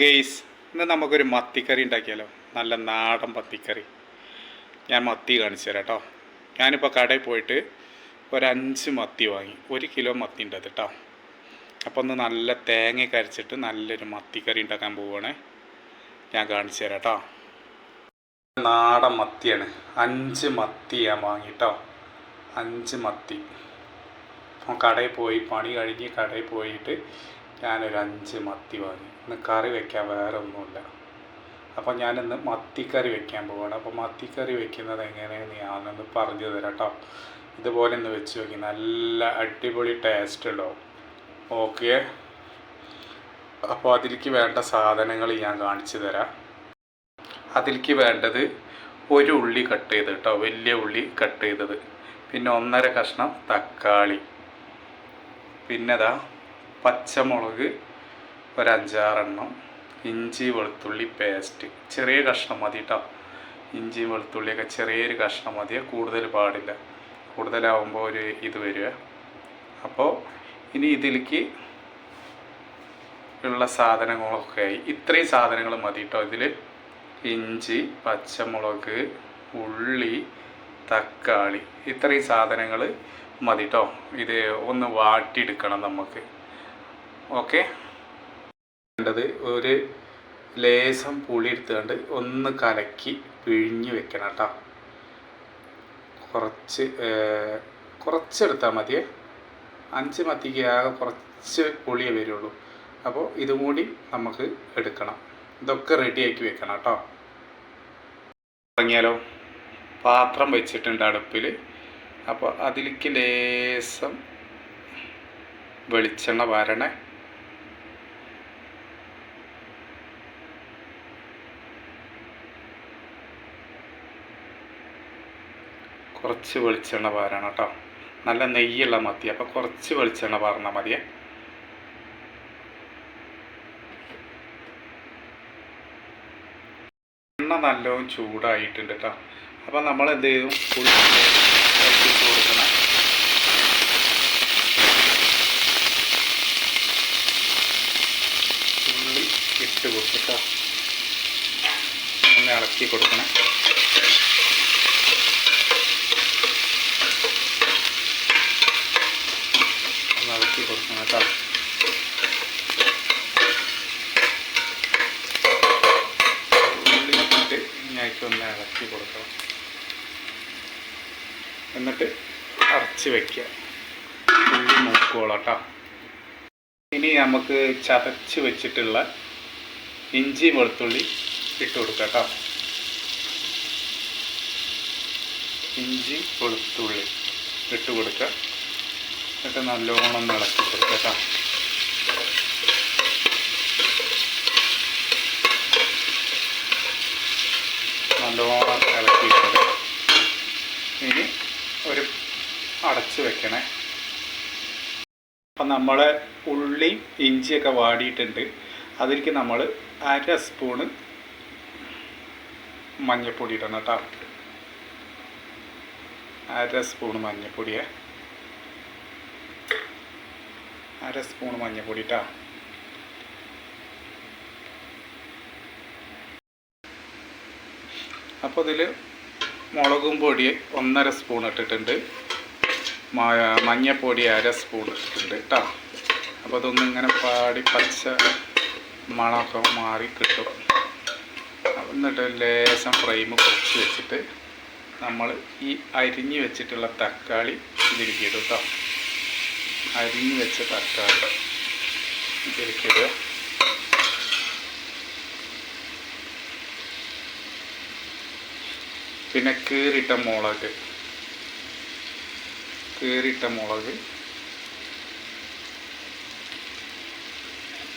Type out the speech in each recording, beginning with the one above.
Guys ഇന്ന് നമുക്കൊരു മത്തിക്കറി ഉണ്ടാക്കിയാലോ? നല്ല നാടൻ മത്തിക്കറി. ഞാൻ മത്തി കാണിച്ചു തരാം കേട്ടോ ഞാനിപ്പോൾ കടയിൽ പോയിട്ട് ഒരഞ്ച് മത്തി വാങ്ങി. ഒരു കിലോ മത്തി ഉണ്ട് കേട്ടോ അപ്പോൾ ഒന്ന് നല്ല തേങ്ങ കരച്ചിട്ട് നല്ലൊരു മത്തിക്കറി ഉണ്ടാക്കാൻ പോവുകയാണേ ഞാൻ കാണിച്ചു തരാം കേട്ടോ നാടൻ മത്തിയാണ്. അഞ്ച് മത്തി ഞാൻ വാങ്ങി കേട്ടോ അഞ്ച് മത്തി. കടയിൽ പോയി പണി കഴിഞ്ഞ് കടയിൽ പോയിട്ട് ഞാനൊരു അഞ്ച് മത്തി വാങ്ങി. ഇന്ന് കറി വെക്കാൻ വേറെ ഒന്നുമില്ല അപ്പോൾ ഞാനിന്ന് മത്തിക്കറി വെക്കാൻ പോവാണ്. അപ്പോൾ മത്തിക്കറി വെക്കുന്നത് എങ്ങനെയാണ് ഞാനൊന്ന് പറഞ്ഞു തരാം കേട്ടോ ഇതുപോലെ ഒന്ന് വെച്ച് നോക്കി. നല്ല അടിപൊളി ടേസ്റ്റ് ഉണ്ടാവും. ഓക്കെ അപ്പോൾ അതിലേക്ക് വേണ്ട സാധനങ്ങൾ ഞാൻ കാണിച്ചു തരാം. അതിലേക്ക് വേണ്ടത് ഒരു ഉള്ളി കട്ട് ചെയ്ത് കേട്ടോ വലിയ ഉള്ളി കട്ട് ചെയ്തത്. പിന്നെ ഒന്നര കഷ്ണം തക്കാളി. പിന്നെ ദാ പച്ചമുളക് ഒരഞ്ചാറെണ്ണം ഇഞ്ചി വെളുത്തുള്ളി പേസ്റ്റ് ചെറിയ കഷ്ണം മതി കേട്ടോ ഇഞ്ചി വെളുത്തുള്ളിയൊക്കെ ചെറിയൊരു കഷ്ണം മതി കൂടുതൽ പാടില്ല. കൂടുതലാവുമ്പോൾ ഒരു ഇത് വരിക. അപ്പോൾ ഇനി ഇതിലേക്ക് ഉള്ള സാധനങ്ങളൊക്കെ ആയി. ഇത്രയും സാധനങ്ങൾ മതി കേട്ടോ ഇതിൽ ഇഞ്ചി പച്ചമുളക് ഉള്ളി തക്കാളി. ഇത്രയും സാധനങ്ങൾ മതി കേട്ടോ ഇത് ഒന്ന് വാട്ടിയെടുക്കണം നമുക്ക്. ഓക്കെ. വേണ്ടത് ഒരു ലേസം പുളി എടുത്തുകൊണ്ട് ഒന്ന് കലക്കി പിഴിഞ്ഞ് വെക്കണം കേട്ടോ. കുറച്ച് കുറച്ചെടുത്താൽ മതിയേ. അഞ്ച് മത്തിക്ക് ആകെ കുറച്ച് പുളിയേ വരുള്ളൂ. അപ്പോൾ ഇതും കൂടി നമുക്ക് എടുക്കണം. ഇതൊക്കെ റെഡിയാക്കി വെക്കണം കേട്ടോ. തുടങ്ങിയാലോ? പാത്രം വെച്ചിട്ടുണ്ട് അടുപ്പിൽ അപ്പോൾ അതിലേക്ക് ലേസം വെളിച്ചെണ്ണ വരണേ. കുറച്ച് വെളിച്ചെണ്ണ പാരണം കേട്ടോ. നല്ല നെയ്യുള്ള മത്തി. അപ്പോൾ കുറച്ച് വെളിച്ചെണ്ണ പാർന്നാൽ മതിയേ. എണ്ണ നല്ലോണം ചൂടായിട്ടുണ്ട് കേട്ടോ. അപ്പോൾ നമ്മൾ എന്ത് ചെയ്യും കൊടുക്കണം. ഇട്ട് കൊടുത്തിട്ടോ ഒന്ന് ഇളക്കി കൊടുക്കണം ഒന്ന് ഇളക്കി കൊടുക്കണം കേട്ടോ ഉള്ളി ഒന്ന് ഇളക്കി കൊടുക്കണം. എന്നിട്ട് അടച്ച് വെക്കുക. ഉള്ളി നോക്കുകയുള്ളൂ കേട്ടോ ഇനി നമുക്ക് ചതച്ച് വെച്ചിട്ടുള്ള ഇഞ്ചി വെളുത്തുള്ളി ഇട്ട് കൊടുക്കാം കേട്ടോ ഇഞ്ചി വെളുത്തുള്ളി ഇട്ട് കൊടുക്കുക. എന്നിട്ട് നല്ലോണം ഇളക്കി കൊടുക്കുക കേട്ടോ നല്ലോണം ഇളക്കിയിട്ടുണ്ട് ഇനി ഒരു അടച്ച് വെക്കണേ. അപ്പം നമ്മൾ ഉള്ളിയും ഇഞ്ചിയൊക്കെ വാടിയിട്ടുണ്ട്. അതിലേക്ക് നമ്മൾ അര സ്പൂണ് മഞ്ഞൾപ്പൊടി ഇടണം കേട്ടോ. അര സ്പൂണ് മഞ്ഞൾപ്പൊടിയെ അര സ്പൂൺ മഞ്ഞൾപ്പൊടി കേട്ടോ അപ്പോൾ ഇതിൽ മുളകും പൊടി ഒന്നര സ്പൂൺ ഇട്ടിട്ടുണ്ട്. മഞ്ഞപ്പൊടി അര സ്പൂൺ ഇട്ടിട്ടുണ്ട് കേട്ടോ അപ്പോൾ അതൊന്നും ഇങ്ങനെ പാടി പച്ച മണമൊക്കെ മാറി കിട്ടും. എന്നിട്ട് ലേശം ഫ്രെയിം കുറച്ച് വെച്ചിട്ട് നമ്മൾ ഈ അരിഞ്ഞ് വെച്ചിട്ടുള്ള തക്കാളി ഇതിലേക്ക് കേട്ടോ അരിഞ്ഞ് വെച്ച തക്കാളി ഇതിലേക്ക് പിന്നെ കീറിട്ട മുളക് കീറിട്ട മുളക്.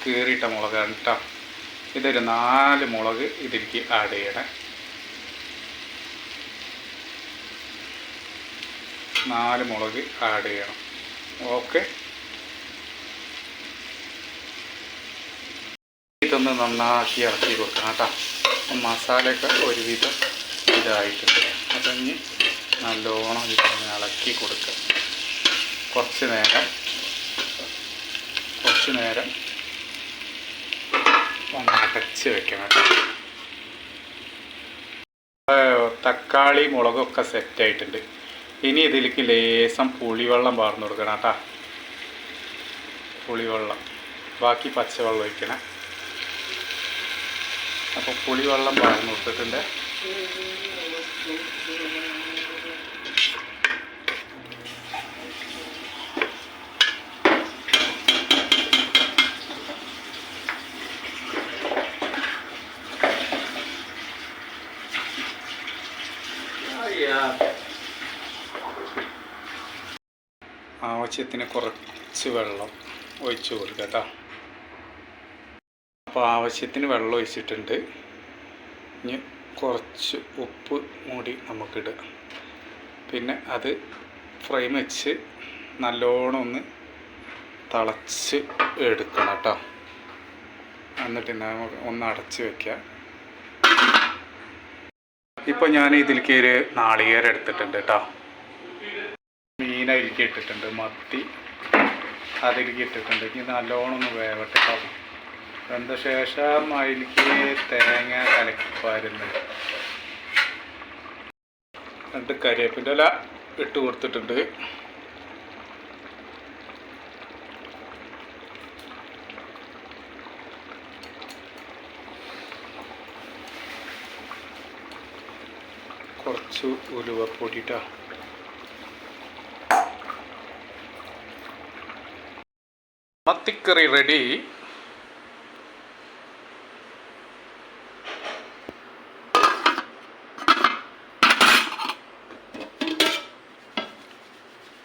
കീറിട്ട മുളകാണ് കേട്ടോ ഇതൊരു നാല് മുളക് ഇതിലേക്ക് ആഡ് ചെയ്യണേ. നാല് മുളക് ആഡ് ചെയ്യണം. ഓക്കെ ഇതൊന്ന് നന്നാക്കി ഇറക്കി കൊടുക്കണം കേട്ടോ. മസാലയൊക്കെ ഒരുവിധം ഇതായിട്ടുണ്ട്. അപ്പം ഇനി നല്ലോണം ഇളക്കി കൊടുക്കുക. കുറച്ച് നേരം കുറച്ച് നേരം അടച്ച് വെക്കണം തക്കാളി മുളകൊക്കെ സെറ്റായിട്ടുണ്ട് ഇനി ഇതിലേക്ക് ലേസം പുളിവെള്ളം പാർന്നു കൊടുക്കണം കേട്ടോ. പുളിവെള്ളം. ബാക്കി പച്ചവെള്ളം ഒഴിക്കണം. അപ്പോൾ പുളിവെള്ളം പാർന്നു കൊടുത്തിട്ടുണ്ട്. ആവശ്യത്തിന് കുറച്ച് വെള്ളം ഒഴിച്ചു കൊടുക്കുക കേട്ടോ അപ്പോൾ ആവശ്യത്തിന് വെള്ളം ഒഴിച്ചിട്ടുണ്ട്. ഇനി കുറച്ച് ഉപ്പ് മൂടി നമുക്കിടുക. പിന്നെ അത് ഫ്രെയിം വെച്ച് നല്ലോണം ഒന്ന് തിളച്ച് എടുക്കണം കേട്ടോ എന്നിട്ട് നമുക്ക് ഒന്ന് അടച്ച് വെക്കുക. ഇപ്പോൾ ഞാൻ ഇതിലേക്ക് ഒരു നാളികേരം എടുത്തിട്ടുണ്ട് കേട്ടോ മീൻ അതിലേക്ക് ഇട്ടിട്ടുണ്ട് മത്തി അതിലേക്ക് ഇട്ടിട്ടുണ്ട് ഇനി നല്ലോണം ഒന്ന് വേവട്ടെ. വെന്ത ശേഷം അതിലേക്ക് തേങ്ങ കലക്കിപ്പാരുന്നു. രണ്ട് കരിവേപ്പിന്റെ ഇല ഇട്ട് കൊടുത്തിട്ടുണ്ട്. കുറച്ച് ഉലുവപ്പൊടി മത്തിക്കറി റെഡി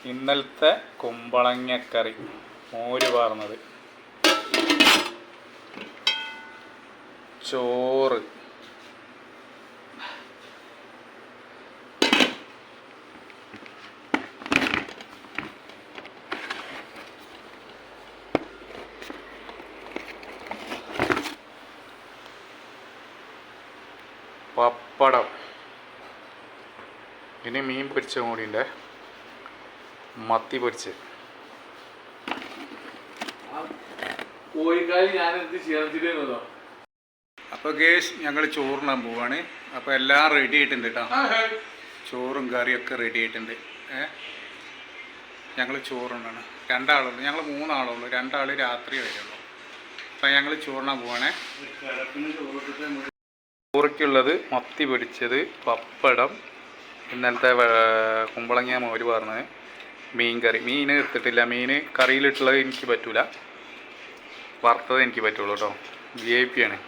ഇന്നലത്തെ കുമ്പളങ്ങക്കറി മോര് പാർന്നത്. ചോറ്. പപ്പടം. ഇനി മീൻ പൊരിച്ച കൂടിയുണ്ട്. മത്തി പൊരിച്ച്. അപ്പോൾ ഗേഷ് ഞങ്ങൾ ചോറിനാൻ പോവാണ്. അപ്പോൾ എല്ലാം റെഡി ആയിട്ടുണ്ട് കേട്ടോ ചോറും കറിയൊക്കെ റെഡി ആയിട്ടുണ്ട്. ഏ? ഞങ്ങൾ ചോറുണ്ടാണ് രണ്ടാളുള്ളൂ. ഞങ്ങൾ മൂന്നാളുള്ളൂ. രണ്ടാൾ രാത്രി വരുള്ളൂ അപ്പം ഞങ്ങൾ ചോറിനാൻ പോവാണേ. ചോറയ്ക്കുള്ളത് മത്തി പിടിച്ചത് പപ്പടം ഇന്നലത്തെ കുമ്പളങ്ങ മോര് പറഞ്ഞത് മീൻ കറി. മീൻ എടുത്തിട്ടില്ല. മീൻ കറിയിലിട്ടുള്ളത് എനിക്ക് പറ്റൂല. വറുത്തത് എനിക്ക് പറ്റുള്ളൂ കേട്ടോ. വി ഐ പി ആണ്.